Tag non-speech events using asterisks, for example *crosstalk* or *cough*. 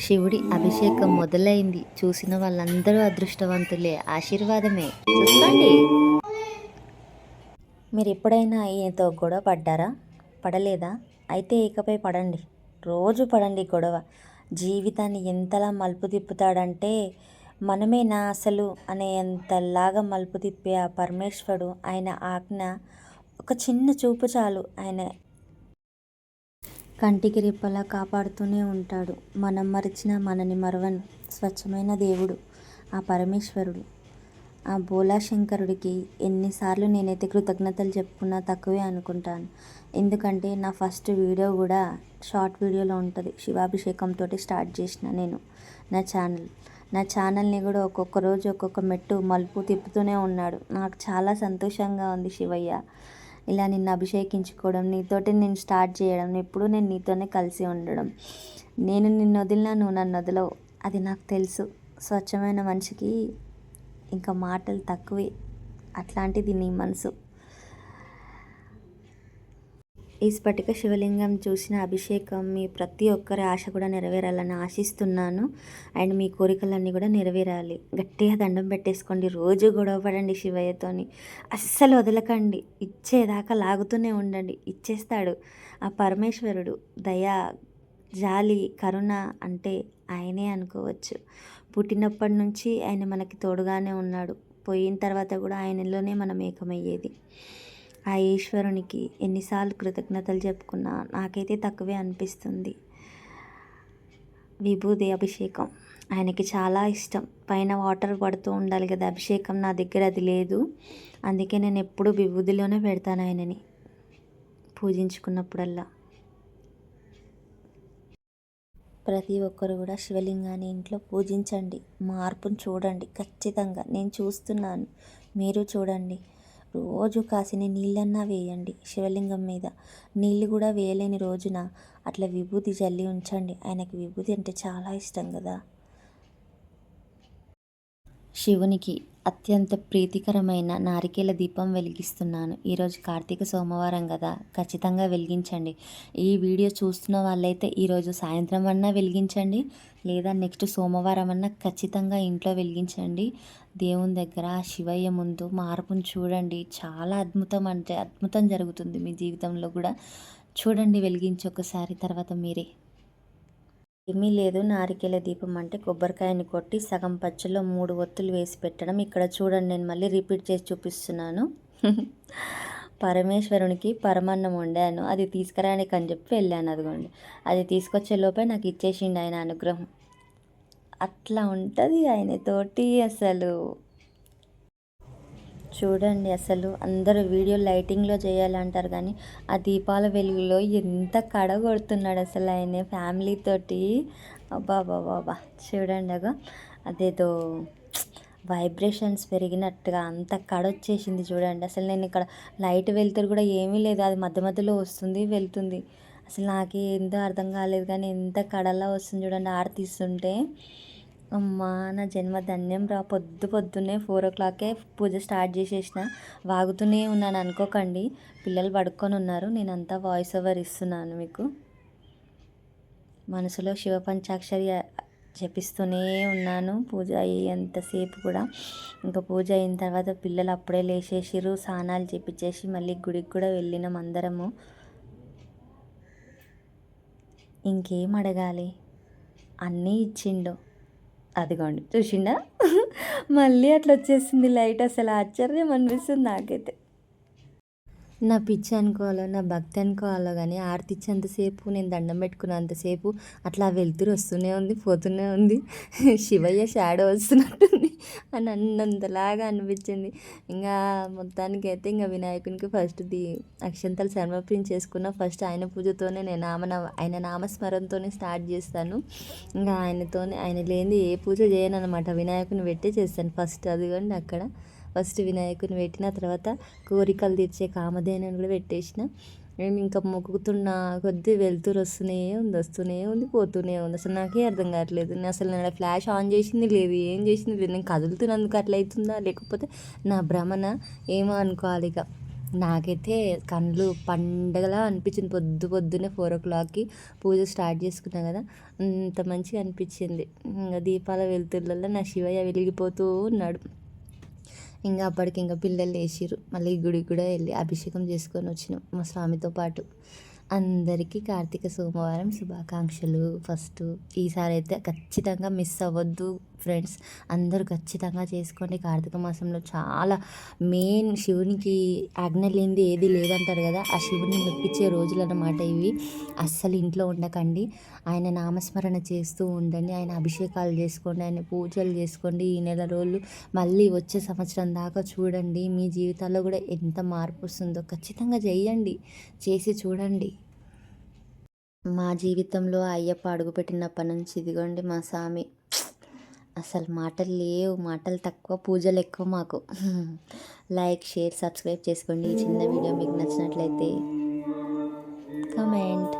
శివుడి అభిషేకం మొదలైంది. చూసిన వాళ్ళందరూ అదృష్టవంతులే. ఆశీర్వాదమే. చూసుకోండి. మీరు ఎప్పుడైనా ఈయనతో గొడవ పడ్డారా? పడలేదా? అయితే ఇకపై పడండి. రోజు పడండి గొడవ. జీవితాన్ని ఎంతలా మలుపు తిప్పుతాడంటే మనమే నా అసలు అనే ఎంతలాగా మలుపు తిప్పే ఆ పరమేశ్వరుడు ఆయన ఆజ్ఞ ఒక చిన్న చూపు చాలు. ఆయన కంటికి రెప్పలా కాపాడుతూనే ఉంటాడు. మనం మరిచిన మనని మరవను. స్వచ్ఛమైన దేవుడు ఆ పరమేశ్వరుడు. ఆ బోలా శంకరుడికి ఎన్నిసార్లు నేనైతే కృతజ్ఞతలు చెప్పుకున్నా తక్కువే అనుకుంటాను. ఎందుకంటే నా ఫస్ట్ వీడియో కూడా షార్ట్ వీడియోలో ఉంటుంది. శివాభిషేకంతో స్టార్ట్ చేసిన నేను నా ఛానల్. నా ఛానల్ని కూడా ఒక్కొక్క రోజు ఒక్కొక్క మెట్టు మలుపు తిప్పుతూనే ఉన్నాడు. నాకు చాలా సంతోషంగా ఉంది శివయ్య. ఇలా నిన్ను అభిషేకించుకోవడం నీతోటి నేను స్టార్ట్ చేయడం ఎప్పుడు నేను నీతోనే కలిసి ఉండడం. నేను నిన్ను వదిలినా నువ్వు నన్ను వదలవు. అది నాకు తెలుసు. స్వచ్ఛమైన మనిషికి ఇంకా మాటలు తక్కువే. అట్లాంటిది నీ మనసు. ఈ స్ఫటిక శివలింగం చూసిన అభిషేకం మీ ప్రతి ఒక్కరి ఆశ కూడా నెరవేరాలని ఆశిస్తున్నాను. అండ్ మీ కోరికలన్నీ కూడా నెరవేరాలి. గట్టిగా దండం పెట్టేసుకోండి. రోజు గొడవ పడండి శివయ్యతోని అస్సలు వదలకండి. ఇచ్చేదాకా లాగుతూనే ఉండండి. ఇచ్చేస్తాడు. ఆ పరమేశ్వరుడు దయా జాలి కరుణ అంటే ఆయనే అనుకోవచ్చు. పుట్టినప్పటి నుంచి ఆయన మనకి తోడుగానే ఉన్నాడు. పోయిన తర్వాత కూడా ఆయనలోనే మనం ఏకమయ్యేది. ఆ ఈశ్వరునికి ఎన్నిసార్లు కృతజ్ఞతలు చెప్పుకున్నా నాకైతే తక్కువే అనిపిస్తుంది. విభూది అభిషేకం ఆయనకి చాలా ఇష్టం. పైన వాటర్ పడుతూ ఉండాలి కదా అభిషేకం నా దగ్గర అది లేదు. అందుకే నేను ఎప్పుడూ విభూదిలోనే పెడతాను ఆయనని పూజించుకున్నప్పుడల్లా. ప్రతి ఒక్కరు కూడా శివలింగాన్ని ఇంట్లో పూజించండి. మార్పును చూడండి. ఖచ్చితంగా. నేను చూస్తున్నాను. మీరు చూడండి. రోజు కాసిన నీళ్ళన్నా వేయండి శివలింగం మీద. నీళ్ళు కూడా వేయలేని రోజున అట్లా విభూతి జల్లి ఉంచండి. ఆయనకి విభూతి అంటే చాలా ఇష్టం కదా. శివునికి అత్యంత ప్రీతికరమైన నారికేల దీపం వెలిగిస్తున్నాను. ఈరోజు కార్తీక సోమవారం కదా ఖచ్చితంగా వెలిగించండి. ఈ వీడియో చూస్తున్న వాళ్ళైతే ఈరోజు సాయంత్రం అన్నా వెలిగించండి లేదా నెక్స్ట్ సోమవారం అన్నా ఖచ్చితంగా ఇంట్లో వెలిగించండి. దేవుని దగ్గర శివయ్య ముందు మార్పును చూడండి. చాలా అద్భుతం అంటే అద్భుతం జరుగుతుంది మీ జీవితంలో కూడా. చూడండి వెలిగించి ఒకసారి తర్వాత మీరే. ఏమీ లేదు నారికేల దీపం అంటే కొబ్బరికాయని కొట్టి సగం పచ్చలో మూడు ఒత్తులు వేసి పెట్టడం. ఇక్కడ చూడండి నేను మళ్ళీ రిపీట్ చేసి చూపిస్తున్నాను. పరమేశ్వరునికి పరమాన్నం వండాను. అది తీసుకురానికి అని చెప్పి వెళ్ళాను అదిగోండి. అది తీసుకొచ్చే లోపే నాకు ఇచ్చేసిండు ఆయన అనుగ్రహం. అట్లా ఉంటుంది ఆయనతోటి అసలు. చూడండి అసలు అందరూ వీడియో లైటింగ్లో చేయాలంటారు కానీ ఆ దీపాల వెలుగులో ఎంత కడ కొడుతున్నాడు అసలు ఆయన ఫ్యామిలీతోటి అబ్బా బాబా చూడండి అగో అదేదో వైబ్రేషన్స్ పెరిగినట్టుగా అంత కడ వచ్చేసింది చూడండి. అసలు నేను ఇక్కడ లైట్ వెళ్తారు కూడా ఏమీ లేదు. అది మధ్య మధ్యలో వస్తుంది వెళ్తుంది. అసలు నాకు ఏందో అర్థం కాలేదు కానీ ఎంత కడలా వస్తుంది చూడండి. ఆరతీస్తుంటే అమ్మా నా జన్మ ధన్యం రా. పొద్దు పొద్దున్నే ఫోర్ ఓ క్లాకే పూజ స్టార్ట్ చేసేసిన. వాగుతూనే ఉన్నాను అనుకోకండి. పిల్లలు పడుకొని ఉన్నారు. నేను వాయిస్ ఓవర్ ఇస్తున్నాను మీకు. మనసులో శివ పంచాక్షరి జపిస్తూనే ఉన్నాను. పూజ అయ్యేంతసేపు కూడా. ఇంకా పూజ అయిన తర్వాత పిల్లలు అప్పుడే లేచేసిరు స్నానాలు చేపించేసి మళ్ళీ గుడికి కూడా వెళ్ళినాం అందరము. ఇంకేం అడగాలి? అన్నీ ఇచ్చిండు. అదిగోండి చూసిండా? మళ్ళీ అట్లా వచ్చేసింది లైట్ అసలు ఆశ్చర్యం అనిపిస్తుంది నాకైతే. నా పిచ్చి అనుకోవాలో నా భక్తి అనుకోవాలో కానీ ఆరతి ఇచ్చేంతసేపు నేను దండం పెట్టుకున్నంతసేపు అట్లా వెళ్తురు వస్తూనే ఉంది పోతూనే ఉంది. *laughs* శివయ్య షాడో వస్తున్నట్టు అని అన్నంతలాగా అనిపించింది. ఇంకా మొత్తానికి అయితే ఇంకా వినాయకునికి ఫస్ట్ ది అక్షంతలు సమర్పించేసుకున్న ఫస్ట్ ఆయన పూజతోనే నేను నామ ఆయన నామస్మరణతోనే స్టార్ట్ చేస్తాను. ఇంకా ఆయనతోనే ఆయన లేని ఏ పూజ చేయను అనమాట వినాయకుని పెట్టే చేస్తాను ఫస్ట్ అదిగోండి అక్కడ. ఫస్ట్ వినాయకుని పెట్టిన తర్వాత కోరికలు తీర్చే కామధేనుని కూడా పెట్టేసిన. నేను ఇంకా మొక్కుతున్న కొద్దీ వెళ్తురు వస్తూనే ఉంది వస్తూనే ఉంది పోతూనే ఉంది. అసలు నాకే అర్థం కావట్లేదు. నేను అసలు నేను ఫ్లాష్ ఆన్ చేసింది లేదు ఏం చేసింది లేదు. నేను కదులుతున్నందుకు అట్లా అవుతుందా? లేకపోతే నా భ్రమణ ఏమో అనుకోవాలి ఇక. నాకైతే కళ్ళు పండగలా అనిపించింది. పొద్దు పొద్దున్నే ఫోర్ ఓ క్లాక్కి పూజ స్టార్ట్ చేసుకున్నా కదా అంత మంచిగా అనిపించింది. ఇంకా దీపాల వెలుతురులలో నా శివయ్య వెలిగిపోతూ ఉన్నాడు. ఇంకా అప్పటికి ఇంకా పిల్లలు లేచిరు మళ్ళీ గుడికి కూడా వెళ్ళి అభిషేకం చేసుకొని వచ్చినాం మా స్వామితో పాటు. అందరికీ కార్తీక సోమవారం శుభాకాంక్షలు. ఫస్ట్ ఈసారి అయితే ఖచ్చితంగా మిస్ అవ్వద్దు. ఫ్రెండ్స్ అందరూ ఖచ్చితంగా చేసుకోండి. కార్తీక మాసంలో చాలా మెయిన్ శివునికి ఆజ్ఞ లేనిది ఏది లేదంటారు కదా ఆ శివుని మెప్పించే రోజులు అన్నమాట ఇవి. అస్సలు ఇంట్లో ఉండకండి. ఆయన నామస్మరణ చేస్తూ ఉండండి. ఆయన అభిషేకాలు చేసుకోండి. ఆయన పూజలు చేసుకోండి. ఈ నెల రోజులు మళ్ళీ వచ్చే సంవత్సరం దాకా చూడండి. మీ జీవితాల్లో కూడా ఎంత మార్పు వస్తుందో ఖచ్చితంగా చేయండి. చేసి చూడండి. మా జీవితంలో అయ్యప్ప అడుగుపెట్టినప్పటి నుంచి ఇదిగోండి మా స్వామి అసలు మాటలు లేవు మాటలు తక్కువ పూజలు ఎక్కువ మాకు. లైక్ షేర్ సబ్స్క్రైబ్ చేసుకోండి. ఈ చిన్న వీడియో మీకు నచ్చినట్లయితే కమెంట్